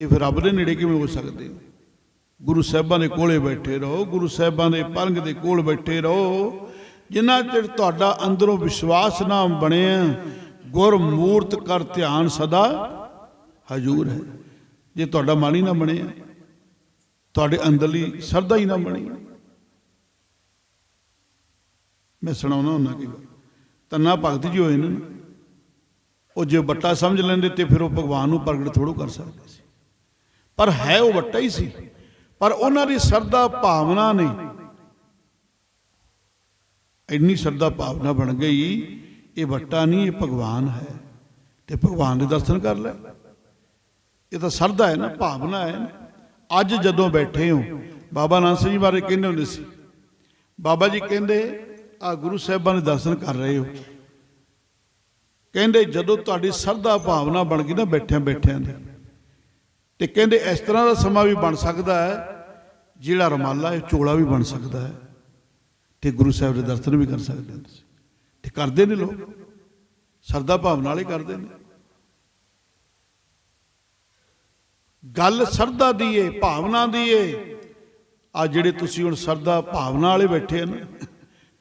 ਇਹ ਫਿਰ ਰੱਬ ਦੇ ਨੇੜੇ ਕਿਵੇਂ ਹੋ ਸਕਦੇ? ਗੁਰੂ ਸਾਹਿਬਾਂ ਦੇ ਕੋਲੇ ਬੈਠੇ ਰਹੋ, ਗੁਰੂ ਸਾਹਿਬਾਂ ਦੇ ਪਲੰਗ ਦੇ ਕੋਲ ਬੈਠੇ ਰਹੋ। ਜਿੰਨਾ ਚਿਰ ਤੁਹਾਡਾ ਅੰਦਰੋਂ ਵਿਸ਼ਵਾਸ ਨਾ ਬਣਿਆ ਗੁਰ ਮੂਰਤ ਕਰ ਧਿਆਨ ਸਦਾ ਹਜੂਰ ਹੈ। ਜੇ ਤੁਹਾਡਾ ਮਨ ਹੀ ਨਾ ਬਣਿਆ, ਤੁਹਾਡੇ ਅੰਦਰਲੀ ਸਰਦਾ ਹੀ ਨਾ ਬਣੀ। ਮੈਂ ਸੁਣਾਉਣਾ ਹੁੰਦਾ ਕਿ ਗੱਲ ਤੰਨਾ ਭਗਤ ਜੀ ਹੋਏ ਨੇ ਉਹ ਜੇ ਵੱਟਾ ਸਮਝ ਲੈਂਦੇ ਤੇ ਫਿਰ ਉਹ ਭਗਵਾਨ ਨੂੰ ਪ੍ਰਗਟ ਥੋੜੋ ਕਰ ਸਕਦੇ ਸੀ। ਪਰ ਹੈ ਉਹ ਵੱਟਾ ਹੀ ਸੀ। ਪਰ ਉਹਨਾਂ ਦੀ ਸਰਦਾ ਭਾਵਨਾ ਨੇ ਇੰਨੀ ਸਰਦਾ ਭਾਵਨਾ ਬਣ ਗਈ, ਇਹ ਵੱਟਾ ਨਹੀਂ, ਇਹ ਭਗਵਾਨ ਹੈ। ਤੇ ਭਗਵਾਨ ਦੇ ਦਰਸ਼ਨ ਕਰ ਲੈ। ਇਹ ਤਾਂ ਸਰਦਾ ਹੈ ਨਾ, ਭਾਵਨਾ ਹੈ ਨਾ। ਅੱਜ ਜਦੋਂ ਬੈਠੇ ਹੋ, ਬਾਬਾ ਨਾਨਕ ਸਿੰਘ ਜੀ ਬਾਰੇ ਕਹਿੰਦੇ ਹੁੰਦੇ ਸੀ। ਬਾਬਾ ਜੀ ਕਹਿੰਦੇ, ਆ ਗੁਰੂ ਸਾਹਿਬਾਂ ਦੇ ਦਰਸ਼ਨ ਕਰ ਰਹੇ ਹੋ। ਕਹਿੰਦੇ, ਜਦੋਂ ਤੁਹਾਡੀ ਸਰਦਾ ਭਾਵਨਾ ਬਣ ਗਈ ਨਾ ਬੈਠਿਆਂ ਬੈਠਿਆਂ ਦੀ ਤੇ ਕਹਿੰਦੇ ਇਸ ਤਰ੍ਹਾਂ ਦਾ ਸਮਾਂ ਵੀ ਬਣ ਸਕਦਾ ਹੈ, ਜਿਹੜਾ ਰਮਾਲਾ ਹੈ, ਚੋਲਾ ਵੀ ਬਣ ਸਕਦਾ ਹੈ, ਤੇ ਗੁਰੂ ਸਾਹਿਬ ਦੇ ਦਰਸ਼ਨ ਵੀ ਕਰ ਸਕਦੇ ਹੋ ਤੁਸੀਂ। ਤੇ ਕਰਦੇ ਨੇ ਲੋਕ। ਸਰਦਾ ਭਾਵਨਾ ਵਾਲੇ ਕਰਦੇ ਨੇ। ਗੱਲ ਸਰਦਾ ਦੀ ਏ, ਭਾਵਨਾ ਦੀ ਏ। ਆ ਜਿਹੜੇ ਤੁਸੀਂ ਹੁਣ ਸਰਦਾ ਭਾਵਨਾ ਵਾਲੇ ਬੈਠੇ ਆ ਨਾ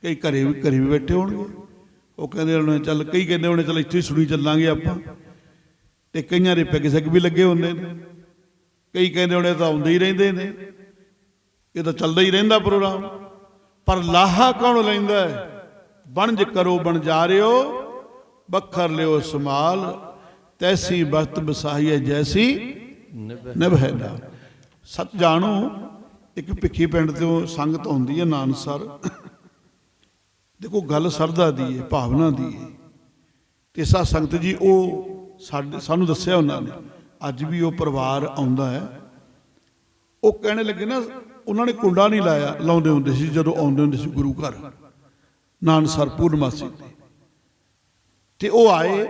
ਕਈ ਘਰੇ ਵੀ ਘਰੇ ਵੀ ਬੈਠੇ ਹੋਣਗੇ। ਉਹ ਕਹਿੰਦੇ ਉਹਨੇ ਚੱਲ ਕਈ ਕਹਿੰਦੇ ਉਹਨੇ ਚੱਲ ਇੱਥੇ ਹੀ ਸੁਣੀ ਚੱਲਾਂਗੇ ਆਪਾਂ। ਤੇ ਕਈਆਂ ਦੇ ਪੈਗ ਸੈਗ ਵੀ ਲੱਗੇ ਹੁੰਦੇ ਨੇ। ਕਈ ਕਹਿੰਦੇ ਉਹਨੇ ਤਾਂ ਆਉਂਦੇ ਹੀ ਰਹਿੰਦੇ ਨੇ। ਇਹ ਤਾਂ ਚੱਲਦਾ ਹੀ ਰਹਿੰਦਾ ਪ੍ਰੋਗਰਾਮ। ਪਰ ਲਾਹਾ ਕੌਣ ਲੈਂਦਾ ਹੈ? ਬਣਜ ਕਰੋ ਬਣ ਜਾ ਰਿਓ ਬੱਖਰ ਲਿਓ ਸਮਾਲ ਤੈਸੀ ਬਖਤ ਬਸਾਹੀਏ ਜੈਸੀ ਨਿਭੈਦਾ ਸਤ ਜਾਣੋ, ਇੱਕ ਭਿੱਖੀ ਪਿੰਡ ਤੋਂ ਸੰਗਤ ਹੁੰਦੀ ਹੈ ਨਾਨਸਰ ਦੇਖੋ ਗੱਲ ਸਰਦਾ ਦੀ ਹੈ, ਭਾਵਨਾ ਦੀ ਹੈ। ਤੇ ਸਾ ਸੰਗਤ ਜੀ, ਉਹ ਸਾਡੇ ਸਾਨੂੰ ਦੱਸਿਆ ਉਹਨਾਂ ਨੇ। ਅੱਜ ਵੀ ਉਹ ਪਰਿਵਾਰ ਆਉਂਦਾ ਹੈ। ਉਹ ਕਹਿਣ ਲੱਗੇ ਨਾ, ਉਹਨਾਂ ਨੇ ਕੁੰਡਾ ਨਹੀਂ ਲਾਇਆ, ਲਾਉਂਦੇ ਹੁੰਦੇ ਸੀ, ਜਦੋਂ ਆਉਂਦੇ ਹੁੰਦੇ ਸੀ ਗੁਰੂ ਘਰ ਨਾਨਸਰ ਪੂਰਨਮਾਸੀ ਤੇ। ਤੇ ਉਹ ਆਏ,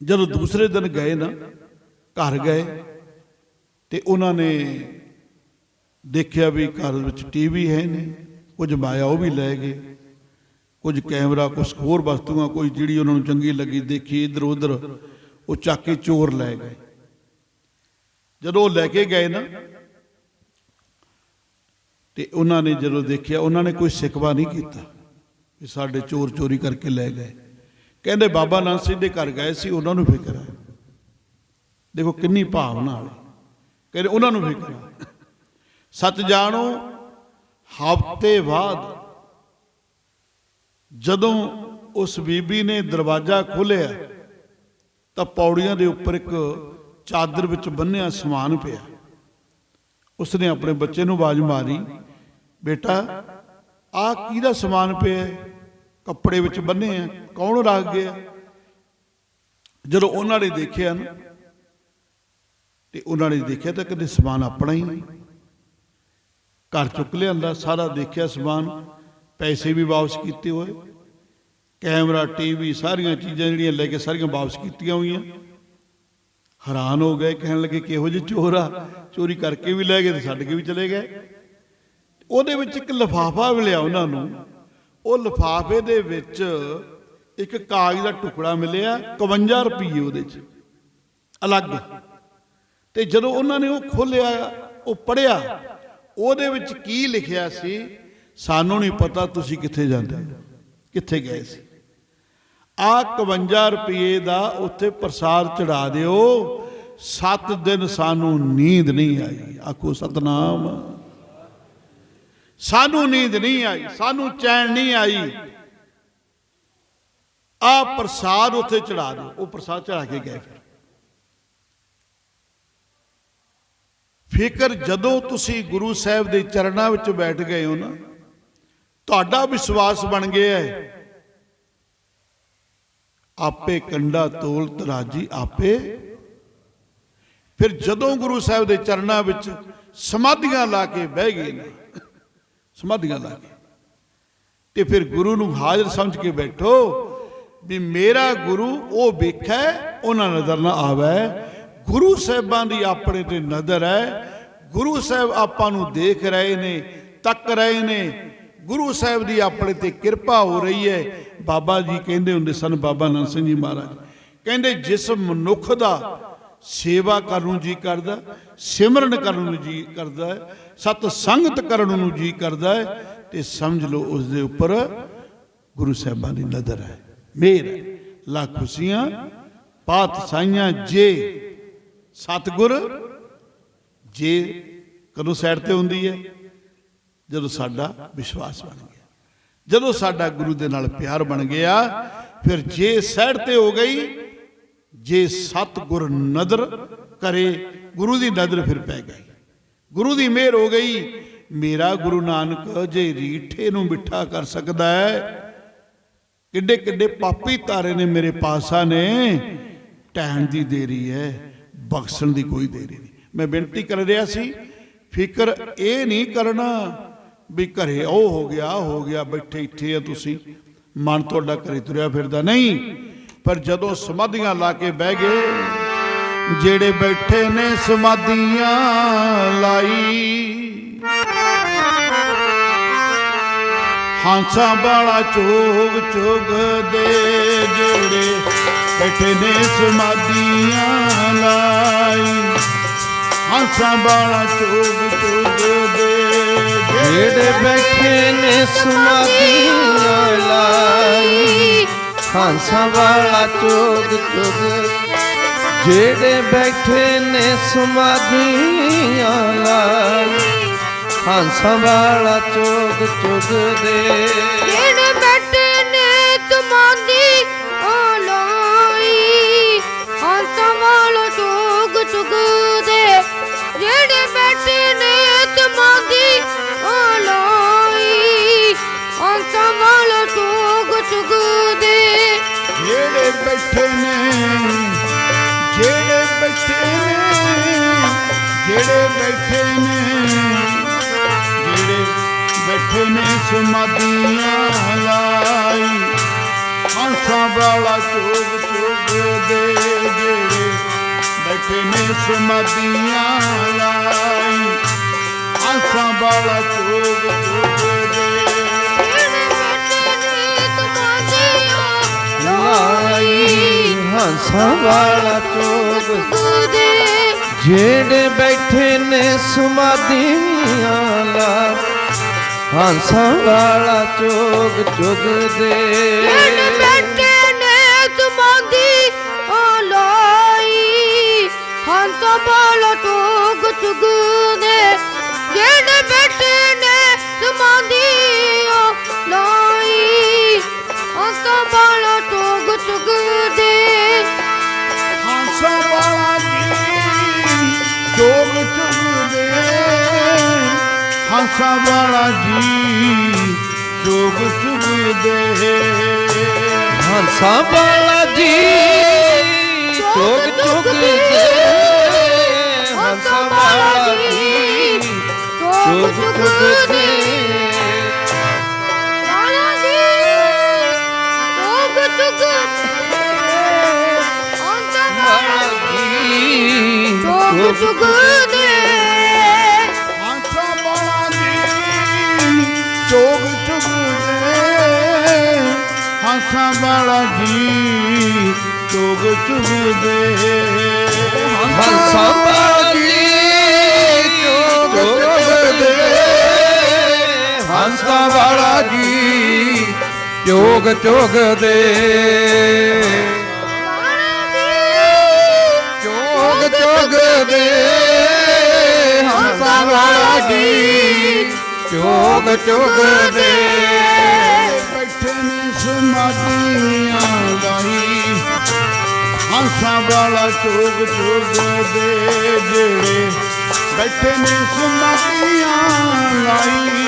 ਜਦੋਂ ਦੂਸਰੇ ਦਿਨ ਗਏ ਨਾ, ਘਰ ਗਏ, ਤੇ ਉਹਨਾਂ ਨੇ ਦੇਖਿਆ ਵੀ ਘਰ ਵਿੱਚ ਟੀਵੀ ਹੈ ਨੇ ਕੁਝ ਮਾਇਆ ਉਹ ਵੀ ਲੈ ਗਏ, ਕੁਝ ਕੈਮਰਾ ਕੁਝ ਹੋਰ ਵਸਤੂਆਂ, ਕੋਈ ਜਿਹੜੀ ਉਹਨਾਂ ਨੂੰ ਚੰਗੀ ਲੱਗੀ, ਦੇਖੀ ਇੱਧਰ ਉੱਧਰ ਉਹ ਚੱਕ ਕੇ ਚੋਰ ਲੈ ਗਏ। ਜਦੋਂ ਉਹ ਲੈ ਕੇ ਗਏ ਨਾ, ਤੇ ਉਹਨਾਂ ਨੇ ਜਦੋਂ ਦੇਖਿਆ, ਉਹਨਾਂ ਨੇ ਕੋਈ ਸਿਕਵਾ ਨਹੀਂ ਕੀਤਾ ਵੀ ਸਾਡੇ ਚੋਰ ਚੋਰੀ ਕਰਕੇ ਲੈ ਗਏ। ਕਹਿੰਦੇ ਬਾਬਾ ਨਾਨਕ ਸਿੰਘ ਦੇ ਘਰ ਗਏ ਸੀ, ਉਹਨਾਂ ਨੂੰ ਫਿਕਰ ਹੈ ਦੇਖੋ ਕਿੰਨੀ ਭਾਵਨਾ ਵਾਲੇ। ਕਹਿੰਦੇ ਉਹਨਾਂ ਨੂੰ ਫਿਕਰ ਹੈ ਸੱਚ ਜਾਣੋ, ਹਫ਼ਤੇ ਬਾਅਦ ਜਦੋਂ ਉਸ ਬੀਬੀ ਨੇ ਦਰਵਾਜ਼ਾ ਖੋਲ੍ਹਿਆ, ਤਾਂ ਪੌੜੀਆਂ ਦੇ ਉੱਪਰ ਇੱਕ ਚਾਦਰ ਵਿੱਚ ਬੰਨਿਆ ਸਮਾਨ ਪਿਆ। ਉਸਨੇ ਆਪਣੇ ਬੱਚੇ ਨੂੰ ਆਵਾਜ਼ ਮਾਰੀ, ਬੇਟਾ, ਆਹ ਕਿਹਦਾ ਸਮਾਨ ਪਿਆ ਕੱਪੜੇ ਵਿੱਚ ਬੰਨੇ ਆ ਕੌਣ ਰੱਖ ਗਿਆ? ਜਦੋਂ ਉਹਨਾਂ ਨੇ ਦੇਖਿਆ ਨਾ, ਤੇ ਉਹਨਾਂ ਨੇ ਦੇਖਿਆ ਤਾਂ ਕਦੇ ਸਮਾਨ ਆਪਣਾ ਹੀ ਨਹੀਂ। ਘਰ ਚੁੱਕ ਲਿਆਂਦਾ, ਸਾਰਾ ਦੇਖਿਆ ਸਮਾਨ, ਪੈਸੇ ਵੀ ਵਾਪਸ ਕੀਤੇ ਹੋਏ। ਕੈਮਰਾ, ਟੀਵੀ, ਸਾਰੀਆਂ ਚੀਜ਼ਾਂ ਜਿਹੜੀਆਂ ਲੈ ਕੇ ਸਾਰੀਆਂ ਵਾਪਸ ਕੀਤੀਆਂ ਹੋਈਆਂ। ਹੈਰਾਨ ਹੋ ਗਏ, ਕਹਿਣ ਲੱਗੇ ਕਿਹੋ ਜਿਹੇ ਚੋਰ ਆ। ਚੋਰੀ ਕਰਕੇ ਵੀ ਲੈ ਗਏ ਤੇ ਛੱਡ ਕੇ ਵੀ ਚਲੇ ਗਏ। ਉਹਦੇ ਵਿੱਚ ਇੱਕ ਲਿਫਾਫਾ ਮਿਲਿਆ ਉਹਨਾਂ ਨੂੰ। ਉਹ ਲਿਫਾਫੇ ਦੇ ਵਿੱਚ ਇੱਕ ਕਾਗਜ਼ ਦਾ ਟੁਕੜਾ ਮਿਲਿਆ 51 ਰੁਪਏ ਉਹਦੇ 'ਚ, ਅਲੱਗ। ਤੇ ਜਦੋਂ ਉਹਨਾਂ ਨੇ ਉਹ ਖੋਲ੍ਹਿਆ, ਉਹ ਪੜਿਆ ਉਹਦੇ ਵਿੱਚ ਕੀ ਲਿਖਿਆ ਸੀ? ਸਾਨੂੰ ਨਹੀਂ ਪਤਾ, ਤੁਸੀਂ ਕਿੱਥੇ ਜਾਂਦੇ ਕਿੱਥੇ ਗਏ ਸੀ? ਆ 51 ਰੁਪਏ ਦਾ ਉੱਥੇ ਪ੍ਰਸਾਦ ਚੜਾ ਦਿਓ। 7 ਦਿਨ ਸਾਨੂੰ ਨੀਂਦ ਨਹੀਂ ਆਈ। ਆਖੋ ਸਤਨਾਮ। ਸਾਨੂੰ ਨੀਂਦ ਨਹੀਂ ਆਈ, ਸਾਨੂੰ ਚੈਨ ਨਹੀਂ ਆਈ। ਆ ਪ੍ਰਸਾਦ ਉੱਥੇ ਚੜਾ ਦਿਓ। ਉਹ ਪ੍ਰਸਾਦ ਚੜਾ ਕੇ ਗਏ ਫਿਰ। ਫਿਕਰ ਜਦੋਂ ਤੁਸੀਂ ਗੁਰੂ ਸਾਹਿਬ ਦੇ ਚਰਨਾਂ ਵਿੱਚ ਬੈਠ ਗਏ ਹੋ ਨਾ, ਤੁਹਾਡਾ ਵਿਸ਼ਵਾਸ ਬਣ ਗਿਆ ਹੈ। ਆਪੇ ਕੰਡਾ ਤੋਲ ਤਰਾਜੀ ਆਪੇ। ਫਿਰ ਜਦੋਂ ਗੁਰੂ ਸਾਹਿਬ ਦੇ ਚਰਨਾਂ ਵਿੱਚ ਸਮਾਧੀਆਂ ਲਾ ਕੇ ਬਹਿ ਗਏ ਨੇ, ਸਮਾਧੀਆਂ ਲਾ ਕੇ, ਤੇ ਫਿਰ ਗੁਰੂ ਨੂੰ ਹਾਜ਼ਰ ਸਮਝ ਕੇ ਬੈਠੋ ਵੀ ਮੇਰਾ ਗੁਰੂ ਉਹ ਵੇਖੈ, ਉਹਨਾਂ ਨਜ਼ਰ ਨਾ ਆਵੇ। ਗੁਰੂ ਸਾਹਿਬਾਂ ਦੀ ਆਪਣੇ ਤੇ ਨਜ਼ਰ ਹੈ, ਗੁਰੂ ਸਾਹਿਬ ਆਪਾਂ ਨੂੰ ਦੇਖ ਰਹੇ ਨੇ, ਤੱਕ ਰਹੇ ਨੇ, ਗੁਰੂ ਸਾਹਿਬ ਦੀ ਆਪਣੇ ਤੇ ਕਿਰਪਾ ਹੋ ਰਹੀ ਹੈ। ਬਾਬਾ ਜੀ ਕਹਿੰਦੇ ਹੁੰਦੇ ਸਨ, ਬਾਬਾ ਨਾਨਕ ਸਿੰਘ ਜੀ ਮਹਾਰਾਜ। ਕਹਿੰਦੇ ਜਿਸ ਮਨੁੱਖ ਦਾ ਸੇਵਾ ਕਰਨ ਨੂੰ ਜੀ ਕਰਦਾ ਸਿਮਰਨ ਕਰਨ ਨੂੰ ਜੀ ਕਰਦਾ ਹੈ, ਸਤ ਸੰਗਤ ਕਰਨ ਨੂੰ ਜੀ ਕਰਦਾ ਹੈ, ਤੇ ਸਮਝ ਲਓ ਉਸ ਦੇ ਉੱਪਰ ਗੁਰੂ ਸਾਹਿਬਾਨ ਦੀ ਨਜ਼ਰ ਹੈ। ਮੇਰ ਹੈ। ਲੱਖ ਖੁਸ਼ੀਆਂ ਪਾਤ ਸਾਈਆਂ ਜੇ ਸਤਗੁਰ, ਜੇ ਕਦੋਂ ਸਾਈਡ ਤੇ ਹੁੰਦੀ ਹੈ, ਜਦੋਂ ਸਾਡਾ ਵਿਸ਼ਵਾਸ ਬਣ ਗਿਆ। ਜਦੋਂ ਸਾਡਾ ਗੁਰੂ ਦੇ ਨਾਲ ਪਿਆਰ ਬਣ ਗਿਆ, ਫਿਰ ਜੇ ਸਾਈਡ ਤੇ ਹੋ ਗਈ, ਜੇ ਸਤਗੁਰ ਨਦਰ ਕਰੇ, ਗੁਰੂ ਦੀ ਨਜ਼ਰ ਫਿਰ ਪੈ ਗਈ। ਗੁਰੂ ਦੀ ਮਿਹਰ ਹੋ ਗਈ, ਮੇਰਾ ਗੁਰੂ ਨਾਨਕ ਜੇ ਰੀਠੇ ਨੂੰ ਮਿੱਠਾ ਕਰ ਸਕਦਾ ਹੈ, ਕਿੱਡੇ ਕਿੱਡੇ ਪਾਪੀ ਤਾਰੇ ਨੇ ਮੇਰੇ ਪਾਸਾ ਨੇ, ਟਹਿਣ ਦੀ ਦੇਰੀ ਹੈ, ਬਖਸ਼ਣ ਦੀ ਕੋਈ ਦੇਰੀ ਨਹੀਂ। ਮੈਂ ਬੇਨਤੀ ਕਰ ਰਿਹਾ ਸੀ, ਫਿਕਰ ਇਹ ਨਹੀਂ ਕਰਨਾ ਵੀ ਘਰੇ ਉਹ ਹੋ ਗਿਆ ਆਹ ਹੋ ਗਿਆ, ਬੈਠੇ ਇੱਥੇ ਆ ਤੁਸੀਂ। ਮਨ ਤੁਹਾਡਾ ਘਰੇ ਤੁਰਿਆ ਫਿਰਦਾ ਨਹੀਂ। ਪਰ ਜਦੋਂ ਸਮਾਧੀਆਂ ਲਾ ਕੇ ਬਹਿ ਗਏ, ਜਿਹੜੇ ਬੈਠੇ ਨੇ ਸਮਾਧੀਆਂ ਲਾਈ। ਹਾਂਸਾ ਵਾਲਾ ਚੋਗ ਚੋਗ ਦੇ ਜਿਹੜੇ ਬੈਠੇ ਨੇ ਸਮਾਧੀਆਂ ਲਾਈ। ਹਾਂਸਾ ਵਾਲਾ ਚੋਗ ਚੋਗ ਦੇ ਜਿਹੜੇ ਬੈਠੇ ਨੇ ਸਮਾਧੀਆਂ ਲਾਈ ਹੰਸਾਂ ਵਾਲਾ ਚੋਗ ਚੋਗ ਜਿਹੜੇ ਬੈਠੇ ਨੇ ਸਮਾਧੀਆਂ ਲਾਈ ਹਾਂਸਾਂ ਵਾਲਾ ਚੋਗ ਚੋਗ ਦੇ ਬੈਠੇ ਨੇ ਜਿਹੜੇ ਬੈਠੇ ਨੇ ਸਮਾਧੀਆਂ ਲਾਈ ਹੰਸਾਂ ਵਾਲਾ ਚੋਗ ਚੋਗ ਦੇ ਜਿਹੜੇ ਬੈਠੇ ਨੇ ਸਮਾਧੀਆਂ ਲਾਈ ਹੰਸਾਂ ਵਾਲਾ ਚੋਗ ਚੋਗ ਦੇ ਲਾਈ ਹੰਸਾਂ ਵਾਲਾ ਚੁਗ ਦੇ ਜਿਹੜੇ ਬੈਠੇ ਨੇ ਸਮਾਧੀਆਂ ਲਾ ਹੰਸਾਂ ਵਾਲਾ ਚੋਗ ਚੁਗ ਜਿਹੜੇ ਦੇ ਬੈਠੇ ਨੇ ਤੁਮਾਦੀ ਆਲੋਈ ਹੰਸ ਬਾਲ ਚੁਗ ਚੁਗ ਹਾਂਸਾਂ ਵਾਲਾ ਜੀ ਚੋਗ ਚੁਗਦੇ ਹੰਸਾਂ ਵਾਲਾ ਜੀ ਚੋਗ ਚੁਗ ਦੇ ਹੰਸਾਂ ਹਾਂਸਾਂ ਵਾਲਾ ਜੀ ਚੋਗ ਚੁਗਦੇ ਹੰਸਾਂ ਵਾਲਾ ਜੀ ਚੋਗ ਚੁਗ ਦੇ ਹੰਸਾਂ ਵਾਲਾ ਜੀ ਚੋਗ ਚੁਗ ਦੇ ਲਾਲਾ ਜੀ ਚੋਗ ਚੁਗ ਦੇ ਹੰਸਾਂ ਵਾਲਾ ਜੀ ਚੋਗ ਚੁਗ ਦੇ ਬੈਠੇ ਨੇ ਸਮਾਧੀਆਂ ਲਾਈ ਵਾਲਾ ਚੋਗ ਚੋਗ ਦੇ ਜਿਹੜੇ ਬੈਠੇ ਨੇ ਸਮਾਧੀਆਂ ਲਾਈ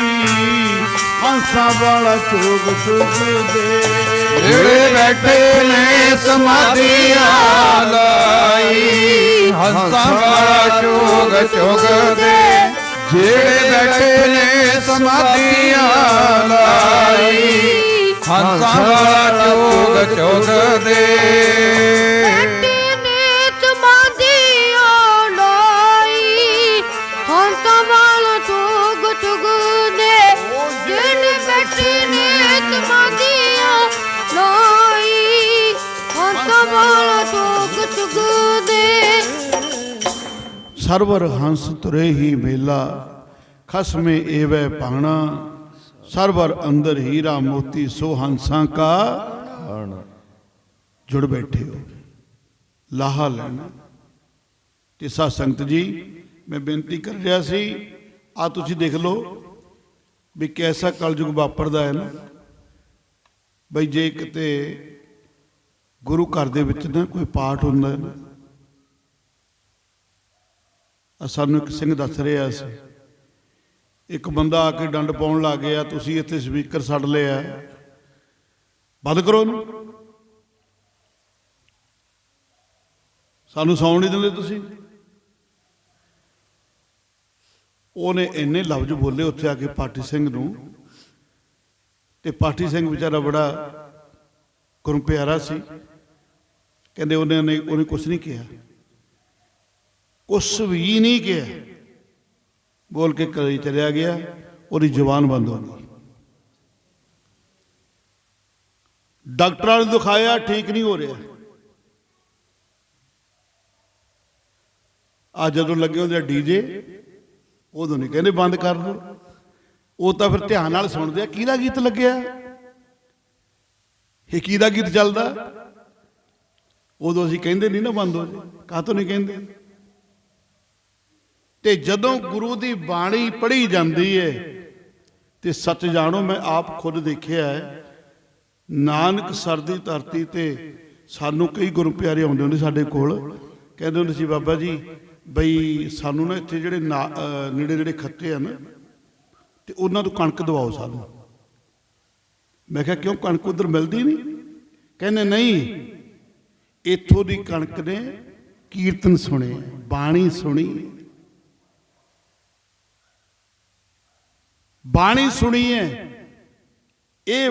ਹਾਂਸਾਂ ਵਾਲਾ ਚੋਗ ਚੋਗ ਦੇ ਜਿਹੜੇ ਬੈਠੇ ਨੇ ਸਮਾਧੀਆਂ ਲਾਈ ਹੰਸਾਂ ਵਾਲਾ ਚੋਗ ਚੁਗ ਦੇ ਜਿਹੜੇ ਬੈਠੇ ਨੇ ਸਮਾਧੀਆਂ ਲਾਈ ਹੰਸਾਂ ਵਾਲਾ ਚੋਗ ਚੁਗ ਦੇ ਬੈਠੇ ਨੇ ਤੁਮਾਦੀ ਆਲੋਈ ਹੰਸਾਂ ਵਾਲ ਚੁਗ ਚੁਗ ਦੇ ਜਿਹੜੇ ਬੈਠੇ ਨੇ ਤੁਮਾਦੀ ਆਲੋਈ ਹੰਸਾਂ ਵਾਲ ਚੁਗ ਚੁਗ ਦੇ ਸਰਵਰ ਹੰਸ ਤੁਰੇ ਹੀ ਮੇਲਾ। ਖਸਮੇ ਏਵੈ ਪਾਣਾ ਸਰਵਰ ਅੰਦਰ ਹੀਰਾ ਮੋਤੀ ਸੋ ਹੰਸਾਂ ਕਾ ਜੁੜ ਬੈਠੇ ਹੋ। ਲਾਹਾ ਲੈਣਾ। ਤੇ ਸਾ ਸੰਗਤ ਜੀ, ਮੈਂ ਬੇਨਤੀ ਕਰ ਰਿਹਾ ਸੀ, ਆ ਤੁਸੀਂ ਦੇਖ ਲਓ ਵੀ ਕੈਸਾ ਕਲਯੁਗ ਵਾਪਰਦਾ ਹੈ ਨਾ। ਬਈ ਜੇ ਕਿਤੇ ਗੁਰੂ ਘਰ ਦੇ ਵਿੱਚ ਨਾ ਕੋਈ ਪਾਠ ਹੁੰਦਾ ਹੈ ਨਾ। ਸਾਨੂੰ ਇੱਕ ਸਿੰਘ ਦੱਸ ਰਿਹਾ ਸੀ ਇੱਕ ਬੰਦਾ ਆ ਕੇ ਡੰਡ ਪਾਉਣ ਲੱਗ ਗਿਆ, ਤੁਸੀਂ ਇੱਥੇ ਸਪੀਕਰ ਛੱਡ ਲਿਆ। ਬੰਦ ਕਰੋ ਉਹਨੂੰ। ਸਾਨੂੰ ਸੌਣ ਨਹੀਂ ਦਿੰਦੇ ਤੁਸੀਂ। ਉਹਨੇ ਇੰਨੇ ਲਫ਼ਜ਼ ਬੋਲੇ ਉੱਥੇ ਆ ਕੇ ਪਾਠੀ ਸਿੰਘ ਨੂੰ। ਤੇ ਪਾਠੀ ਸਿੰਘ ਵਿਚਾਰਾ ਬੜਾ ਗੁਰੂ ਪਿਆਰਾ ਸੀ। ਕਹਿੰਦੇ ਉਹਨੇ ਉਹਨੇ ਉਹਨੇ ਕੁਝ ਨਹੀਂ ਕਿਹਾ। ਕੁਛ ਵੀ ਨਹੀਂ ਕਿਹਾ। ਬੋਲ ਕੇ ਘਰੇ ਚਲਿਆ ਗਿਆ, ਉਹਦੀ ਜ਼ੁਬਾਨ ਬੰਦ ਹੋ ਗਈ। ਡਾਕਟਰਾਂ ਨੂੰ ਦਿਖਾਇਆ, ਠੀਕ ਨਹੀਂ ਹੋ ਰਿਹਾ। ਆ ਜਦੋਂ ਲੱਗੇ ਉਹਦੇ ਡੀਜੇ ਉਦੋਂ ਨਹੀਂ ਕਹਿੰਦੇ ਬੰਦ ਕਰ ਲਓ ਉਹ ਤਾਂ ਫਿਰ ਧਿਆਨ ਨਾਲ ਸੁਣਦੇ ਆ, ਕਿਹਦਾ ਗੀਤ ਲੱਗਿਆ? ਇਹ ਕਿਹਦਾ ਗੀਤ ਚੱਲਦਾ? ਉਦੋਂ ਅਸੀਂ ਕਹਿੰਦੇ ਨਹੀਂ ਨਾ ਬੰਦ ਹੋ ਜੇ, ਕਾਹਤੋਂ ਨਹੀਂ ਕਹਿੰਦੇ? ਤੇ ਜਦੋਂ ਗੁਰੂ ਦੀ ਬਾਣੀ ਪੜ੍ਹੀ ਜਾਂਦੀ ਹੈ ਤੇ ਸੱਚ ਜਾਣੋ, ਮੈਂ ਆਪ ਖੁਦ ਦੇਖਿਆ ਹੈ, ਨਾਨਕ ਸਰ ਦੀ ਧਰਤੀ ਤੇ ਸਾਨੂੰ ਕਈ ਗੁਰੂ ਪਿਆਰੇ ਆਉਂਦੇ ਹੁੰਦੇ ਸਾਡੇ ਕੋਲ। ਕਹਿੰਦੇ ਹੁੰਦੇ ਸੀ, ਬਾਬਾ ਜੀ, ਬਈ ਸਾਨੂੰ ਨਾ ਇੱਥੇ ਜਿਹੜੇ ਨਾ- ਨੇੜੇ ਨੇੜੇ ਖੱਤੇ ਆ ਨਾ ਤੇ ਉਹਨਾਂ ਤੋਂ ਕਣਕ ਦਵਾਓ ਸਾਨੂੰ। ਮੈਂ ਕਿਹਾ, ਕਿਉਂ ਕਣਕ ਉਧਰ ਮਿਲਦੀ ਨਹੀਂ? ਕਹਿੰਦੇ, ਨਹੀਂ, ਇੱਥੋਂ ਦੀ ਕਣਕ ਨੇ ਕੀਰਤਨ ਸੁਣੇ, ਬਾਣੀ ਸੁਣੀ ਬਾਣੀ ਸੁਣੀ ਹੈ ਇਹ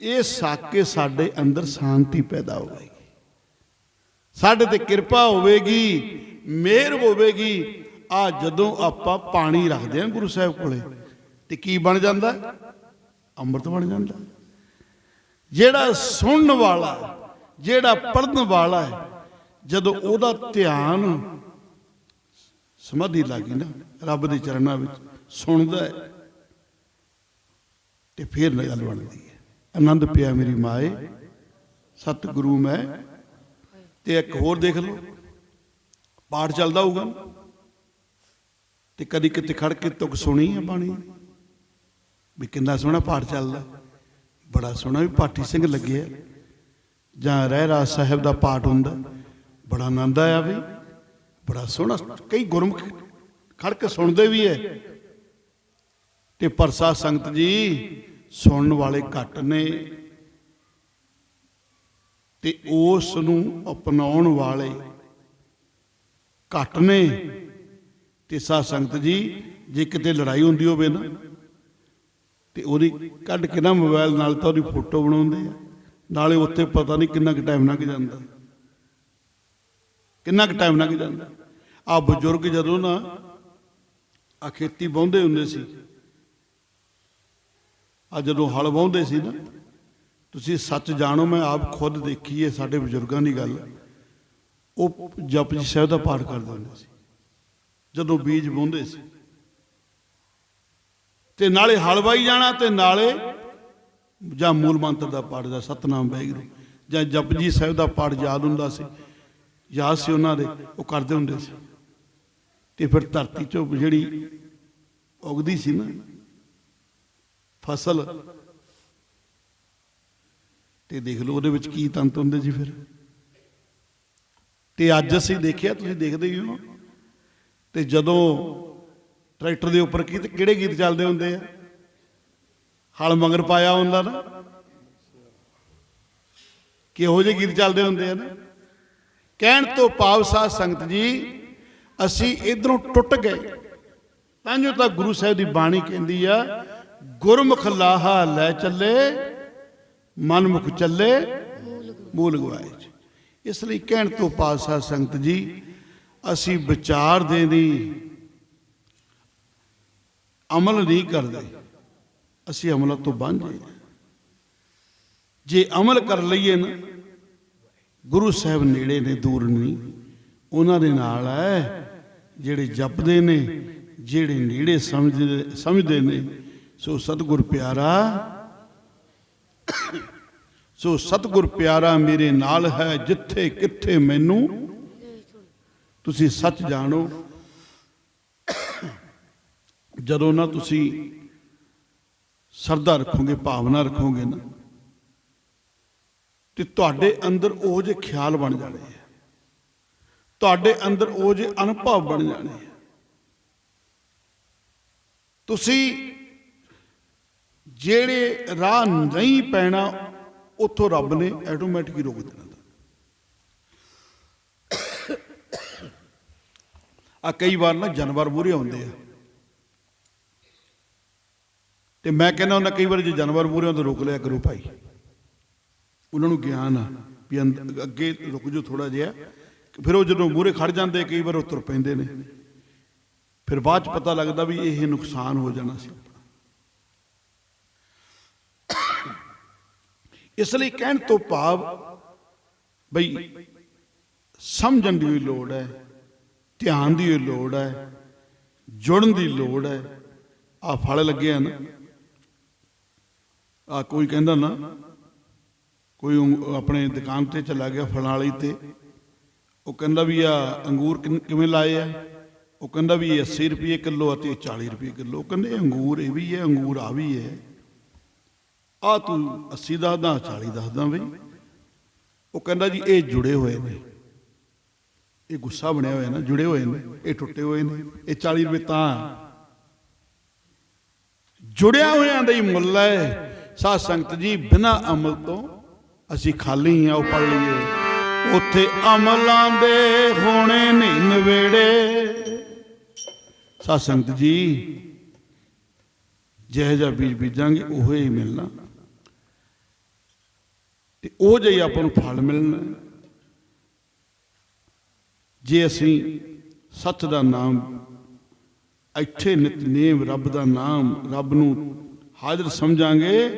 ਇਹ ਸਾਕੇ ਸਾਡੇ ਅੰਦਰ ਸ਼ਾਂਤੀ ਪੈਦਾ ਹੋਵੇਗੀ। ਸਾਡੇ ਤੇ ਕਿਰਪਾ ਹੋਵੇਗੀ, ਮਿਹਰ ਹੋਵੇਗੀ। ਆ ਜਦੋਂ ਆਪਾਂ ਪਾਣੀ ਰੱਖਦੇ ਹਾਂ ਗੁਰੂ ਸਾਹਿਬ ਕੋਲੇ, ਤੇ ਕੀ ਬਣ ਜਾਂਦਾ? ਅੰਮ੍ਰਿਤ ਬਣ ਜਾਂਦਾ। ਜਿਹੜਾ ਸੁਣਨ ਵਾਲਾ, ਜਿਹੜਾ ਪੜਨ ਵਾਲਾ ਹੈ, ਜਦੋਂ ਉਹਦਾ ਧਿਆਨ ਸਮਾਧੀ ਲੱਗੀ ਨਾ, ਰੱਬ ਦੇ ਚਰਨਾਂ ਵਿੱਚ, ਸੁਣਦਾ ਹੈ। ਤੇ ਫਿਰ ਗੱਲ ਬਣਦੀ ਹੈ। ਆਨੰਦ ਪਿਆ ਮੇਰੀ ਮਾਏ। ਸਤਿਗੁਰੂ ਮੈਂ। ਤੇ ਇੱਕ ਹੋਰ ਦੇਖ ਲਓ। ਪਾਠ ਚੱਲਦਾ ਹੋਊਗਾ। ਨਾ। ਤੇ ਕਦੀ ਕਿਤੇ ਖੜ ਕੇ ਤੁਕ ਸੁਣੀ ਹੈ ਬਾਣੀ। ਵੀ ਕਿੰਨਾ ਸੋਹਣਾ ਪਾਠ ਚੱਲਦਾ। ਬੜਾ ਸੋਹਣਾ ਵੀ ਪਾਠੀ ਸਿੰਘ ਲੱਗੇ ਆ। ਜਾਂ ਰਹਿ ਰਾਜ ਸਾਹਿਬ ਦਾ ਪਾਠ ਹੁੰਦਾ। ਬੜਾ ਆਨੰਦ ਆਇਆ ਵੀ। ਬੜਾ ਸੋਹਣਾ। ਕਈ ਗੁਰਮੁਖ ਖੜ ਕੇ ਸੁਣਦੇ ਵੀ ਐ ਤੇ ਪਰਸਾ ਸੰਗਤ ਜੀ, ਸੁਣਨ ਵਾਲੇ ਘੱਟ ਨੇ। ਤੇ ਉਸ ਨੂੰ ਅਪਣਾਉਣ ਵਾਲੇ ਘੱਟ ਨੇ। ਤੇ ਸਾ ਸੰਗਤ ਜੀ, ਜੇ ਕਿਤੇ ਲੜਾਈ ਹੁੰਦੀ ਹੋਵੇ ਨਾ, ਤੇ ਉਹਦੀ ਕੱਢ ਕੇ ਨਾ ਮੋਬਾਈਲ ਨਾਲ ਤਾਂ ਉਹਦੀ ਫੋਟੋ ਬਣਾਉਂਦੇ ਆ। ਨਾਲੇ ਉੱਥੇ ਪਤਾ ਨਹੀਂ ਕਿੰਨਾ ਕੁ ਟਾਈਮ ਲੱਗ ਜਾਂਦਾ। ਕਿੰਨਾ ਕੁ ਟਾਈਮ ਲੱਗ ਜਾਂਦਾ। ਆ ਬਜ਼ੁਰਗ ਜਦੋਂ ਨਾ ਆ ਖੇਤੀ ਵਾਹੁੰਦੇ ਹੁੰਦੇ ਸੀ ਆ ਜਦੋਂ ਹਲ ਵਾਹੁੰਦੇ ਸੀ ਨਾ, ਤੁਸੀਂ ਸੱਚ ਜਾਣੋ, ਮੈਂ ਆਪ ਖੁਦ ਦੇਖੀ ਹੈ ਸਾਡੇ ਬਜ਼ੁਰਗਾਂ ਦੀ ਗੱਲ। ਉਹ ਜਪਜੀ ਸਾਹਿਬ ਦਾ ਪਾਠ ਕਰਦੇ ਹੁੰਦੇ ਸੀ, ਜਦੋਂ ਬੀਜ ਵਾਹੁੰਦੇ ਸੀ। ਤੇ ਨਾਲੇ ਹਲ ਵਾਈ ਜਾਣਾ ਤੇ ਨਾਲੇ ਜਾਂ ਮੂਲ ਮੰਤਰ ਦਾ ਪਾਠ ਦਾ ਸਤਨਾਮ ਵਾਹਿਗੁਰੂ ਜਾਂ ਜਪਜੀ ਸਾਹਿਬ ਦਾ ਪਾਠ ਯਾਦ ਹੁੰਦਾ ਸੀ, ਯਾਦ ਸੀ ਉਹਨਾਂ ਦੇ, ਉਹ ਕਰਦੇ ਹੁੰਦੇ ਸੀ। ਤੇ ਫਿਰ ਧਰਤੀ ਚੋਂ ਜਿਹੜੀ ਉਗਦੀ ਸੀ ਨਾ ਫਸਲ। ਤੇ ਦੇਖ ਲਓ ਉਹਦੇ ਵਿੱਚ ਕੀ ਤੰਤ ਹੁੰਦੇ ਜੀ ਫਿਰ। ਤੇ ਅੱਜ ਅਸੀਂ ਦੇਖਿਆ, ਤੁਸੀਂ ਦੇਖਦੇ ਹੀ ਹੋ। ਤੇ ਜਦੋਂ ਟਰੈਕਟਰ ਦੇ ਉੱਪਰ ਕੀ ਕਿਹੜੇ ਗੀਤ ਚੱਲਦੇ ਹੁੰਦੇ ਆ? ਹਲ ਮਗਰ ਪਾਇਆ ਹੁੰਦਾ ਨਾ। ਕਿਹੋ ਜਿਹੇ ਗੀਤ ਚੱਲਦੇ ਹੁੰਦੇ ਆ ਨਾ। ਕਹਿਣ ਤੋਂ ਪਾਵ ਸਾਧ ਸੰਗਤ ਜੀ, ਅਸੀਂ ਇਧਰੋਂ ਟੁੱਟ ਗਏ। ਤਾਂ ਜੋ ਤਾਂ ਗੁਰੂ ਸਾਹਿਬ ਦੀ ਬਾਣੀ ਕਹਿੰਦੀ ਆ ਗੁਰਮੁਖ ਲਾਹਾ ਲੈ ਚੱਲੇ, ਮਨਮੁਖ ਚੱਲੇ, ਮੂਲ ਗਵਾਏ ਚ। ਇਸ ਲਈ ਕਹਿਣ ਤੋਂ ਪਾਸਾ ਸੰਗਤ ਜੀ, ਅਸੀਂ ਵਿਚਾਰ ਦੇ ਦੀ ਅਮਲ ਨਹੀਂ ਕਰਦੇ ਅਸੀਂ ਅਮਲ ਤੋਂ ਵਾਂਝੇ ਹਾਂ। ਜੇ ਅਮਲ ਕਰ ਲਈਏ ਨਾ, ਗੁਰੂ ਸਾਹਿਬ ਨੇੜੇ ਨੇ, ਦੂਰ ਨਹੀਂ ਉਹਨਾਂ ਦੇ ਨਾਲ ਹੈ, ਜਿਹੜੇ ਜਪਦੇ ਨੇ, ਜਿਹੜੇ ਨੇੜੇ ਸਮਝਦੇ ਸਮਝਦੇ ਨੇ ਸੋ ਸਤਿਗੁਰ ਪਿਆਰਾ, ਸੋ ਸਤਿਗੁਰ ਪਿਆਰਾ ਮੇਰੇ ਨਾਲ ਹੈ ਜਿੱਥੇ ਕਿੱਥੇ ਮੈਨੂੰ। ਤੁਸੀਂ ਸੱਚ ਜਾਣੋ, ਜਦੋਂ ਨਾ ਤੁਸੀਂ ਸਰਦਾ ਰੱਖੋਗੇ, ਭਾਵਨਾ ਰੱਖੋਗੇ ਨਾ, ਤੇ ਤੁਹਾਡੇ ਅੰਦਰ ਉਹ ਜਿਹੇ ਖਿਆਲ ਬਣ ਜਾਣੇ ਆ। ਤੁਹਾਡੇ ਅੰਦਰ ਉਹ ਜਿਹੇ ਅਨੁਭਵ ਬਣ ਜਾਣੇ ਆ। ਤੁਸੀਂ ਜਿਹੜੇ ਰਾਹ ਨਹੀਂ ਪੈਣਾ, ਉੱਥੋਂ ਰੱਬ ਨੇ ਆਟੋਮੈਟਿਕ ਹੀ ਰੋਕ ਦੇਣਾ ਆ ਕਈ ਵਾਰ ਨਾ ਜਾਨਵਰ ਮੂਹਰੇ ਆਉਂਦੇ ਆ। ਤੇ ਮੈਂ ਕਹਿੰਦਾ ਹੁੰਦਾ, ਕਈ ਵਾਰ ਜੇ ਜਾਨਵਰ ਮੂਹਰੇ ਆਉਂਦੇ, ਰੋਕ ਲਿਆ ਕਰੋ ਭਾਈ। ਉਹਨਾਂ ਨੂੰ ਗਿਆਨ ਆ ਵੀ ਅੰਦ- ਅੱਗੇ ਰੁਕ ਜਾਓ ਥੋੜਾ ਜਿਹਾ। ਫਿਰ ਉਹ ਜਦੋਂ ਮੂਹਰੇ ਖੜ ਜਾਂਦੇ, ਕਈ ਵਾਰ ਉਹ ਤੁਰ ਪੈਂਦੇ ਨੇ। ਫਿਰ ਬਾਅਦ ਚ ਪਤਾ ਲੱਗਦਾ ਵੀ ਇਹ ਨੁਕਸਾਨ ਹੋ ਜਾਣਾ ਸੀ। ਇਸ ਲਈ ਕਹਿਣ ਤੋਂ ਭਾਵ ਬਈ ਸਮਝਣ ਦੀ ਵੀ ਲੋੜ ਹੈ, ਧਿਆਨ ਦੀ ਵੀ ਲੋੜ ਹੈ, ਜੁੜਨ ਦੀ ਲੋੜ ਹੈ। ਆ ਫਲ ਲੱਗੇ ਹਨ। ਆ ਕੋਈ ਕਹਿੰਦਾ ਨਾ, ਕੋਈ ਉਂਗ- ਆਪਣੇ ਦੁਕਾਨ ਤੇ ਚਲਾ ਗਿਆ ਫਲਾਲੀ ਤੇ, ਉਹ ਕਹਿੰਦਾ ਵੀ ਆ ਅੰਗੂਰ ਕਿੰਨ- ਕਿਵੇਂ ਲਾਏ ਆ? ਉਹ ਕਹਿੰਦਾ ਵੀ ਇਹ 80 ਰੁਪਏ ਕਿਲੋ ਅਤੇ 40 ਰੁਪਏ ਕਿਲੋ। ਉਹ ਕਹਿੰਦੇ ਅੰਗੂਰ ਇਹ ਵੀ ਹੈ, ਅੰਗੂਰ ਆ ਵੀ ਹੈ। ਆ ਤੂੰ 80 ਦੱਸਦਾ 40 ਦੱਸਦਾ ਬਈ। ਉਹ ਕਹਿੰਦਾ ਜੀ, ਇਹ ਜੁੜੇ ਹੋਏ ਨੇ। ਇਹ ਗੁੱਸਾ ਬਣਿਆ ਹੋਇਆ ਨਾ, ਜੁੜੇ ਹੋਏ ਨੇ, ਇਹ ਟੁੱਟੇ ਹੋਏ ਨੇ, ਇਹ 40 ਰੁਪਏ ਤਾਂ ਜੁੜਿਆ ਹੋਇਆਂ ਦਾ ਹੀ ਮੁੱਲ ਹੈ। ਸਾਧ ਸੰਗਤ ਜੀ, ਬਿਨਾ ਅਮਲ ਤੋਂ ਅਸੀਂ ਖਾਲੀ ਆ ਉਹ ਪੜ ਲਈਏ। ਉੱਥੇ ਅਮਲਾਂ ਦੇ ਹੋਣੇ ਨਹੀਂ ਨਵੇੜੇ। ਸਾਧ ਸੰਗਤ ਜੀ, ਜਿਹੋ ਜਿਹਾ ਬੀਜ ਬੀਜਾਂਗੇ, ਉਹ ਹੀ ਮਿਲਣਾ। ਤੇ ਉਹ ਜਿਹੀ ਆਪਾਂ ਨੂੰ ਫਲ ਮਿਲਣਾ ਜੇ ਅਸੀਂ ਸੱਚ ਦਾ ਨਾਮ, ਇੱਥੇ ਨਿਤਨੇਮ ਰੱਬ ਦਾ ਨਾਮ, ਰੱਬ ਨੂੰ ਹਾਜ਼ਰ ਸਮਝਾਂਗੇ,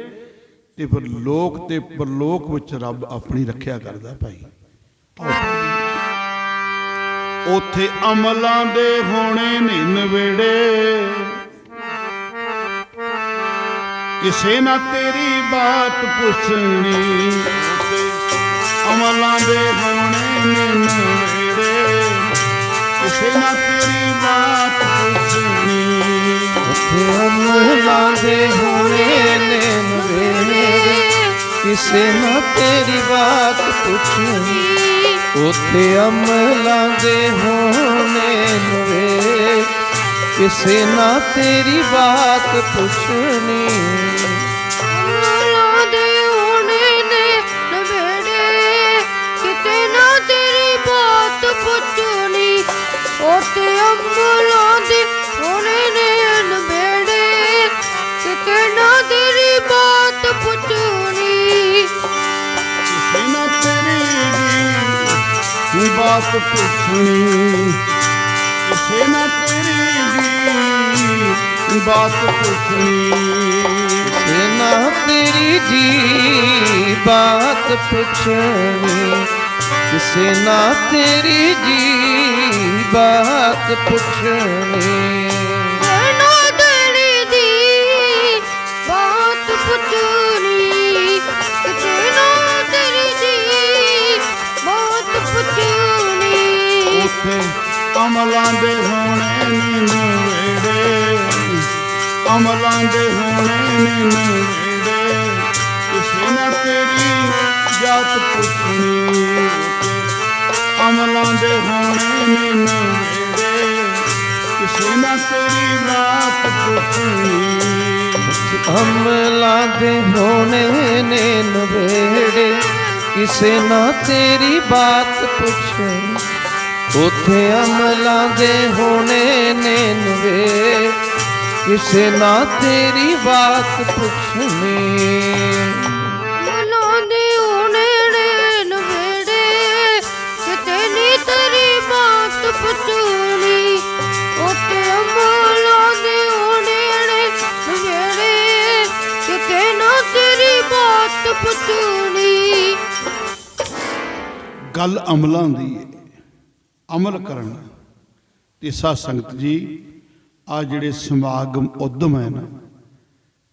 ਤੇ ਫਿਰ ਲੋਕ ਤੇ ਪਰਲੋਕ ਵਿੱਚ ਰੱਬ ਆਪਣੀ ਰੱਖਿਆ ਕਰਦਾ ਭਾਈ। ਉਥੇ ਅਮਲਾਂ ਦੇ ਹੋਣੇ ਨੇ ਨਵੇੜੇ। ਕਿਸੇ ਨਾ ਤੇਰੀ ਬਾਤ ਪੁੱਛਣੀ। ਅਮਲਾਂ ਦੇ ਹੋਣੇ ਨੇ ਨਵੇੜੇ ਕਿਸੇ ਨਾ ਤੇਰੀ ਬਾਤ ਪੁੱਛਣੀ। ਉੱਥੇ ਅਮਲਾਂ ਦੇ ਹੋਣੇ ਨੇ ਨਵੇੜੇ ਕਿਸੇ ਨਾ ਤੇਰੀ ਬਾਤ ਪੁੱਛਣੀ। ਉੱਥੇ ਅਮਲਾਂ ਦੇ ਹੋਣੇ ਨਵੇ ਕਿਸੇ ਨਾ ਤੇਰੀ ਬਾਤ ਪੁੱਛਣੀ। ਦੀ ਬਾਤ ਪੁੱਛਣੀ। ਕਿਸੇ ਨਾ ਤੇਰੀ ਦੀ ਬਾਤ ਪੁੱਛਣੀ। ਕਿਸੇ ਨਾ ਤੇਰੀ ਜੀ ਬਾਤ ਪੁੱਛਣੀ। ਕਿਸੇ ਨਾ ਤੇਰੀ ਜੀ ਬਾਤ ਪੁੱਛਣੀ। ਅਮਲਾਂ ਦੇ ਹੋਣੇ ਨੇ ਨਵੇੜੇ ਅਮਲਾਂ ਦੇ ਹੋਣੇ ਨੇ ਨਵੇੜੇ ਕਿਸੇ ਨਾ ਤੇਰੀ ਜਾਤ ਪੁੱਛਣੀ। ਉੱਥੇ ਅਮਲਾਂ ਦੇ ਹੋਣੇ ਨੇ ਨਵੇੜੇ ਕਿਸੇ ਨਾ ਤੇਰੀ ਬਾਤ ਪੁੱਛਣੀ। ਅਮਲਾਂ ਦੇ ਹੋਣੇ ਨੇ ਨਵੇੜੇ। ਕਿਸੇ ਨਾ ਤੇਰੀ ਬਾਤ ਪੁੱਛਣੀ। ਉਥੇ ਅਮਲਾਂ ਦੇ ਹੋਣੇ ਨੇ ਨਵੇ। ਕਿਸੇ ਨਾ ਤੇਰੀ ਬਾਤ ਪੁੱਛਣੀ। ਮਨਾਂ ਦੇ ਹੋਣੇ ਨੇ ਨਵੇੜੇ। ਕਿਤੇ ਨੀ ਤੇਰੀ ਬਾਤ ਪੁੱਛਣੀ। ਉੱਤੇ ਅਮਲਾਂ ਦੇ ਹੋਣੇ ਨੇ ਨਵੇੜੇ। ਕਿਤੇ ਨਾ ਤੇਰੀ ਬਾਤ ਪੁੱਛਣੀ। ਗੱਲ ਅਮਲਾਂ ਦੀ ਹੈ ਅਮਲ ਕਰਨ। ਤੇ ਸਾਧ ਸੰਗਤ ਜੀ ਆ ਜਿਹੜੇ ਸਮਾਗਮ ਉਦਮ ਹੈ ਨਾ,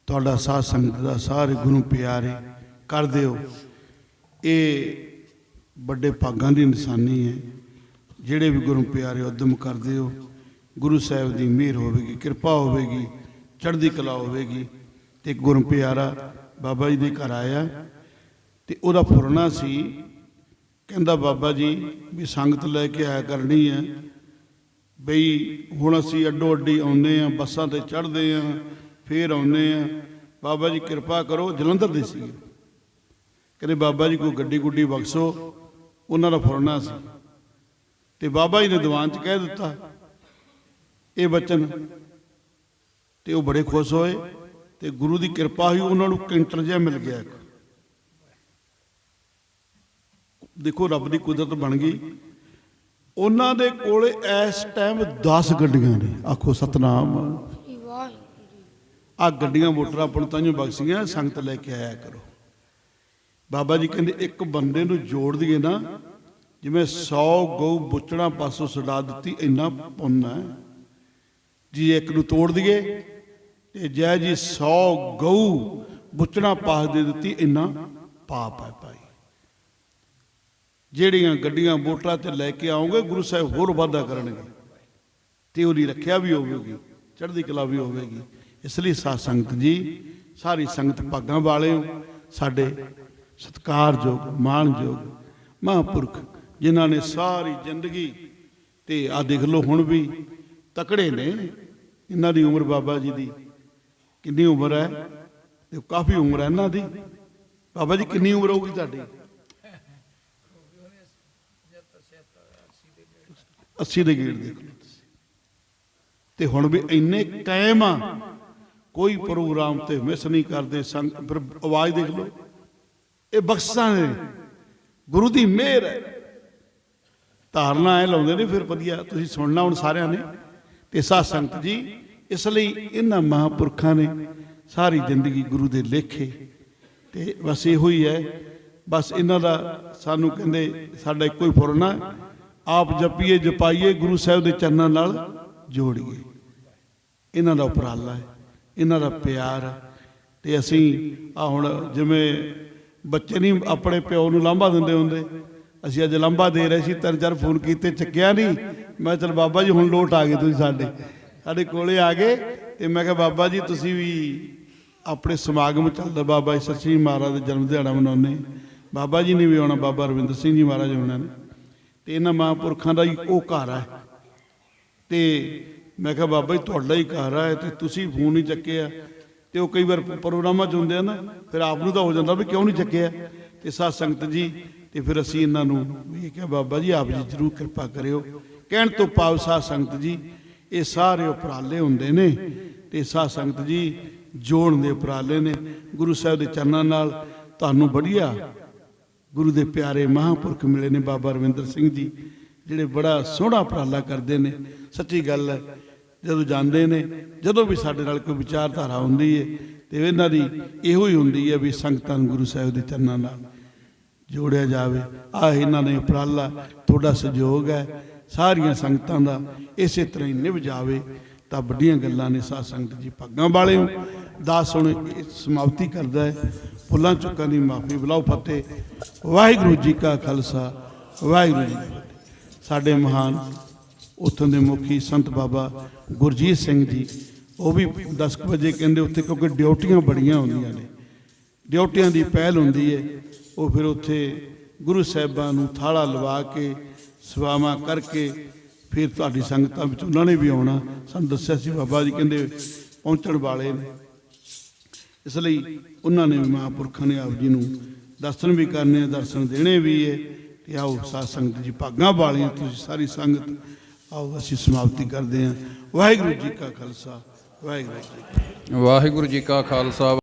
ਤੁਹਾਡਾ ਸਾਧ ਸੰਗਤ ਦਾ ਸਾਰੇ ਗੁਰੂ ਪਿਆਰੇ ਕਰਦੇ ਹੋ ਇਹ ਵੱਡੇ ਭਾਗਾਂ ਦੀ ਨਿਸ਼ਾਨੀ ਹੈ। ਜਿਹੜੇ ਵੀ ਗੁਰੂ ਪਿਆਰੇ ਉਦਮ ਕਰਦੇ ਹੋ ਗੁਰੂ ਸਾਹਿਬ ਦੀ ਮਿਹਰ ਹੋਵੇਗੀ, ਕਿਰਪਾ ਹੋਵੇਗੀ, ਚੜ੍ਹਦੀ ਕਲਾ ਹੋਵੇਗੀ। ਤੇ ਇੱਕ ਗੁਰੂ ਪਿਆਰਾ ਬਾਬਾ ਜੀ ਦੇ ਘਰ ਆਇਆ, ਤੇ ਉਹਦਾ ਫੁਰਨਾ ਸੀ ਕਹਿੰਦਾ ਬਾਬਾ ਜੀ ਵੀ ਸੰਗਤ ਲੈ ਕੇ ਆਇਆ ਕਰਨੀ ਹੈ। ਬਈ ਹੁਣ ਅਸੀਂ ਅੱਡੋ ਅੱਡੀ ਆਉਂਦੇ ਆ ਬੱਸਾਂ ਤੇ ਚੜ੍ਹਦੇ ਆ ਫੇਰ ਆਉਂਦੇ ਆ ਬਾਬਾ ਜੀ ਕਿਰਪਾ ਕਰੋ, ਜਲੰਧਰ ਦੇ ਸੀ। ਕਹਿੰਦੇ ਬਾਬਾ ਜੀ ਕੋਈ ਗੱਡੀ ਗੁੱਡੀ ਬਖਸ਼ੋ, ਉਹਨਾਂ ਦਾ ਫੁਰਨਾ ਸੀ। ਤੇ ਬਾਬਾ ਜੀ ਨੇ ਦੀਵਾਨ 'ਚ ਕਹਿ ਦਿੱਤਾ, ਇਹ ਬਚਨ। ਤੇ ਉਹ ਬੜੇ ਖੁਸ਼ ਹੋਏ ਤੇ ਗੁਰੂ ਦੀ ਕਿਰਪਾ ਹੀ ਉਹਨਾਂ ਨੂੰ ਕੈਂਟਰ ਜਿਹਾ ਮਿਲ ਗਿਆ ਇੱਕ ਦੇਖੋ ਰੱਬ ਦੀ ਕੁਦਰਤ ਬਣ ਗਈ। ਉਹਨਾਂ ਦੇ ਕੋਲ ਇਸ ਟਾਈਮ 10 ਗੱਡੀਆਂ ਨੇ। ਆਖੋ ਸਤਨਾਮ। ਵਾਹਿਗੁਰੂ ਆ ਗੱਡੀਆਂ ਮੋਟਰਾਂ ਆਪਾਂ ਨੂੰ ਬਖਸ਼ੀਆਂ, ਸੰਗਤ ਲੈ ਕੇ ਆਇਆ ਕਰੋ। ਬਾਬਾ ਜੀ ਕਹਿੰਦੇ, ਇੱਕ ਬੰਦੇ ਨੂੰ ਜੋੜ ਦਈਏ ਨਾ, ਜਿਵੇਂ 100 ਗਊ ਬੁੱਚਣਾ ਪਾਸੋਂ ਛਡਾ ਦਿੱਤੀ, ਇੰਨਾ ਪੁੰਨ ਹੈ। ਜੀ ਇੱਕ ਨੂੰ ਤੋੜ ਦਈਏ, ਤੇ ਜੈ ਜੀ 100 ਗਊ ਬੁੱਚਣਾ ਪਾਸ ਦੇ ਦਿੱਤੀ, ਇੰਨਾ ਪਾਪ ਹੈ ਭਾਈ। ਜਿਹੜੀਆਂ ਗੱਡੀਆਂ, ਮੋਟਰਾਂ ਤੇ ਲੈ ਕੇ ਆਉਂਗੇ, ਗੁਰੂ ਸਾਹਿਬ ਹੋਰ ਵਾਧਾ ਕਰਨਗੇ। ਤੇ ਉਹਦੀ ਰੱਖਿਆ ਵੀ ਹੋਵੇਗੀ, ਚੜ੍ਹਦੀ ਕਲਾ ਵੀ ਹੋਵੇਗੀ। ਇਸ ਲਈ ਸਾਧ ਸੰਗਤ ਜੀ, ਸਾਰੀ ਸੰਗਤ ਭਾਗਾਂ ਵਾਲੇ ਹੋ ਸਾਡੇ ਸਤਿਕਾਰਯੋਗ ਮਾਣਯੋਗ ਮਹਾਂਪੁਰਖ, ਜਿਨ੍ਹਾਂ ਨੇ ਸਾਰੀ ਜ਼ਿੰਦਗੀ ਤੇ ਆ ਦੇਖ ਲਓ ਹੁਣ ਵੀ ਤਕੜੇ ਨੇ, ਇਹਨਾਂ ਦੀ ਉਮਰ ਬਾਬਾ ਜੀ ਦੀ ਕਿੰਨੀ ਉਮਰ ਹੈ? ਤੇ ਕਾਫੀ ਉਮਰ ਹੈ ਇਹਨਾਂ ਦੀ। ਬਾਬਾ ਜੀ, ਕਿੰਨੀ ਉਮਰ ਹੋਊਗੀ ਤੁਹਾਡੀ? 80 ਦੇ ਗੇੜ ਦੇਖ ਲਓ ਤੁਸੀਂ ਤੇ ਹੁਣ ਵੀ ਇੰਨੇ ਕਾਇਮ ਆ, ਕੋਈ ਪ੍ਰੋਗਰਾਮ ਤੇ ਮਿਸ ਨਹੀਂ ਕਰਦੇ, ਸੰਗ ਫਿਰ ਆਵਾਜ਼ ਦੇਖ ਲਓ। ਇਹ ਬਖਸ਼ਾਂ ਨੇ। ਗੁਰੂ ਦੀ ਮਿਹਰ ਹੈ। ਧਾਰਨਾ ਐ ਲਾਉਂਦੇ ਨੇ, ਫਿਰ ਵਧੀਆ, ਤੁਸੀਂ ਸੁਣਨਾ ਹੁਣ ਸਾਰਿਆਂ ਨੇ। ਤੇ ਸਾਧ ਸੰਗਤ ਜੀ, ਇਸ ਲਈ ਇਹਨਾਂ ਮਹਾਂਪੁਰਖਾਂ ਨੇ ਸਾਰੀ ਜ਼ਿੰਦਗੀ ਗੁਰੂ ਦੇ ਲੇਖੇ। ਤੇ ਬਸ ਇਹੋ ਹੀ ਹੈ। ਬਸ ਇਹਨਾਂ ਦਾ ਸਾਨੂੰ ਕਹਿੰਦੇ, ਸਾਡਾ ਇੱਕੋ ਹੀ ਫੁਰਨਾ। ਆਪ ਜਪੀਏ, ਜਪਾਈਏ, ਗੁਰੂ ਸਾਹਿਬ ਦੇ ਚਰਨਾਂ ਨਾਲ ਜੋੜੀਏ। ਇਹਨਾਂ ਦਾ ਉਪਰਾਲਾ ਹੈ, ਇਹਨਾਂ ਦਾ ਪਿਆਰ ਹੈ। ਤੇ ਅਸੀਂ ਆ ਹੁਣ ਜਿਵੇਂ ਬੱਚੇ ਨਹੀਂ ਆਪਣੇ ਪਿਓ ਨੂੰ ਲਾਂਭਾ ਦਿੰਦੇ ਹੁੰਦੇ, ਅਸੀਂ ਅੱਜ ਲਾਂਭਾ ਦੇ ਰਹੇ ਸੀ, ਤਿੰਨ ਚਾਰ ਫੋਨ ਕੀਤੇ, ਚੱਕਿਆ ਨਹੀਂ। ਮੈਂ ਚਲ ਬਾਬਾ ਜੀ, ਹੁਣ ਲੋਟ ਆ ਗਏ ਤੁਸੀਂ ਸਾਡੇ। ਸਾਡੇ ਕੋਲੇ ਆ ਗਏ ਤੇ ਮੈਂ ਕਿਹਾ ਬਾਬਾ ਜੀ, ਤੁਸੀਂ ਵੀ ਆਪਣੇ ਸਮਾਗਮ ਚੱਲਦਾ ਬਾਬਾ ਜੀ ਸੱਚੀ ਮਹਾਰਾਜ ਦਾ ਜਨਮ ਦਿਹਾੜਾ ਮਨਾਉਂਦੇ। ਬਾਬਾ ਜੀ ਨੇ ਵੀ ਆਉਣਾ, ਬਾਬਾ ਰਵਿੰਦਰ ਸਿੰਘ ਜੀ ਮਹਾਰਾਜ ਆਉਣਾ। ਨੇ ਤੇ ਇਹਨਾਂ ਮਹਾਂਪੁਰਖਾਂ ਦਾ ਹੀ ਉਹ ਘਰ ਹੈ ਤੇ ਮੈਂ ਕਿਹਾ, ਬਾਬਾ ਜੀ, ਤੁਹਾਡਾ ਹੀ ਘਰ ਹੈ ਤੇ ਤੁਸੀਂ ਫੋਨ ਨਹੀਂ ਚੱਕਿਆ। ਤੇ ਉਹ ਕਈ ਵਾਰ ਪ੍ਰੋਗਰਾਮਾਂ 'ਚ ਹੁੰਦੇ ਆ ਨਾ, ਫਿਰ ਆਪ ਨੂੰ ਤਾਂ ਹੋ ਜਾਂਦਾ ਵੀ ਕਿਉਂ ਨਹੀਂ ਚੱਕਿਆ। ਤੇ ਸਾਧ ਸੰਗਤ ਜੀ, ਤੇ ਫਿਰ ਅਸੀਂ ਇਹਨਾਂ ਨੂੰ ਇਹ ਕਿਹਾ, ਬਾਬਾ ਜੀ, ਆਪ ਜੀ ਜਰੂਰ ਕਿਰਪਾ ਕਰਿਓ। ਕਹਿਣ ਤੋਂ ਪਾਵ ਸਾਧ ਸੰਗਤ ਜੀ, ਇਹ ਸਾਰੇ ਉਪਰਾਲੇ ਹੁੰਦੇ ਨੇ। ਤੇ ਸਾਧ ਸੰਗਤ ਜੀ, ਜੋੜਨ ਦੇ ਉਪਰਾਲੇ ਨੇ। ਗੁਰੂ ਸਾਹਿਬ ਦੇ ਚਰਨਾਂ ਨਾਲ ਤੁਹਾਨੂੰ ਵਧੀਆ ਗੁਰੂ ਦੇ ਪਿਆਰੇ ਮਹਾਂਪੁਰਖ ਮਿਲੇ ਨੇ ਬਾਬਾ ਰਵਿੰਦਰ ਸਿੰਘ ਜੀ, ਜਿਹੜੇ ਬੜਾ ਸੋਹਣਾ ਉਪਰਾਲਾ ਕਰਦੇ ਨੇ। ਸੱਚੀ ਗੱਲ ਹੈ, ਜਦੋਂ ਜਾਂਦੇ ਨੇ, ਜਦੋਂ ਵੀ ਸਾਡੇ ਨਾਲ ਕੋਈ ਵਿਚਾਰਧਾਰਾ ਹੁੰਦੀ ਹੈ ਤੇ ਇਹਨਾਂ ਦੀ ਇਹੋ ਹੀ ਹੁੰਦੀ ਹੈ ਵੀ ਸੰਗਤਾਂ ਨੂੰ ਗੁਰੂ ਸਾਹਿਬ ਦੇ ਚਰਨਾਂ ਨਾਲ ਜੋੜਿਆ ਜਾਵੇ। ਆ ਇਹਨਾਂ ਨੇ ਉਪਰਾਲਾ, ਤੁਹਾਡਾ ਸਹਿਯੋਗ ਹੈ, ਸਾਰੀਆਂ ਸੰਗਤਾਂ ਦਾ ਇਸੇ ਤਰ੍ਹਾਂ ਹੀ ਨਿਭ ਜਾਵੇ। ਤਾਂ ਵੱਡੀਆਂ ਗੱਲਾਂ ਨੇ ਸਾਧ ਸੰਗਤ ਜੀ ਪੱਗਾਂ ਵਾਲੇ ਹੋ ਦਾਸ ਹੁਣ ਸਮਾਪਤੀ ਕਰਦਾ ਹੈ। ਭੁੱਲਾਂ ਚੁੱਕਾਂ ਦੀ ਮਾਫੀ, ਬੁਲਾਓ ਫਤਿਹ। ਵਾਹਿਗੁਰੂ ਜੀ ਕਾ ਖਾਲਸਾ, ਵਾਹਿਗੁਰੂ ਜੀ ਫਤਿਹ। ਸਾਡੇ ਮਹਾਨ ਉੱਥੋਂ ਦੇ ਮੁਖੀ ਸੰਤ ਬਾਬਾ ਗੁਰਜੀਤ ਸਿੰਘ ਜੀ, ਉਹ ਵੀ 10 ਕੁ ਵਜੇ ਕਹਿੰਦੇ ਉੱਥੇ ਕਿਉਂਕਿ ਡਿਊਟੀਆਂ ਬੜੀਆਂ ਹੁੰਦੀਆਂ ਨੇ। ਡਿਊਟੀਆਂ ਦੀ ਪਹਿਲ ਹੁੰਦੀ ਹੈ ਉਹ ਫਿਰ ਉੱਥੇ ਗੁਰੂ ਸਾਹਿਬਾਂ ਨੂੰ ਥਾਲਾ ਲਵਾ ਕੇ ਸਵਾਮਾ ਕਰਕੇ ਫਿਰ ਤੁਹਾਡੀ ਸੰਗਤਾਂ ਵਿੱਚ ਉਹਨਾਂ ਨੇ ਵੀ ਆਉਣਾ। ਸਾਨੂੰ ਦੱਸਿਆ ਸੀ ਬਾਬਾ ਜੀ ਕਹਿੰਦੇ ਪਹੁੰਚਣ ਵਾਲੇ ਨੇ। ਇਸ ਲਈ ਉਹਨਾਂ ਨੇ ਵੀ ਮਹਾਂਪੁਰਖਾਂ ਨੇ ਆਪ ਜੀ ਨੂੰ ਦਰਸ਼ਨ ਵੀ ਕਰਨੇ ਦਰਸ਼ਨ ਦੇਣੇ ਵੀ ਹੈ ਤੇ ਆਓ ਸਾਧ ਸੰਗਤ ਜੀ, ਭਾਗਾਂ ਵਾਲੀਆਂ ਤੁਸੀਂ ਸਾਰੀ ਸੰਗਤ ਆਓ, ਅਸੀਂ ਸਮਾਪਤੀ ਕਰਦੇ ਹਾਂ। ਵਾਹਿਗੁਰੂ ਜੀ ਕਾ ਖਾਲਸਾ, ਵਾਹਿਗੁਰੂ ਜੀ ਵਾਹਿਗੁਰੂ ਜੀ ਕਾ ਖਾਲਸਾ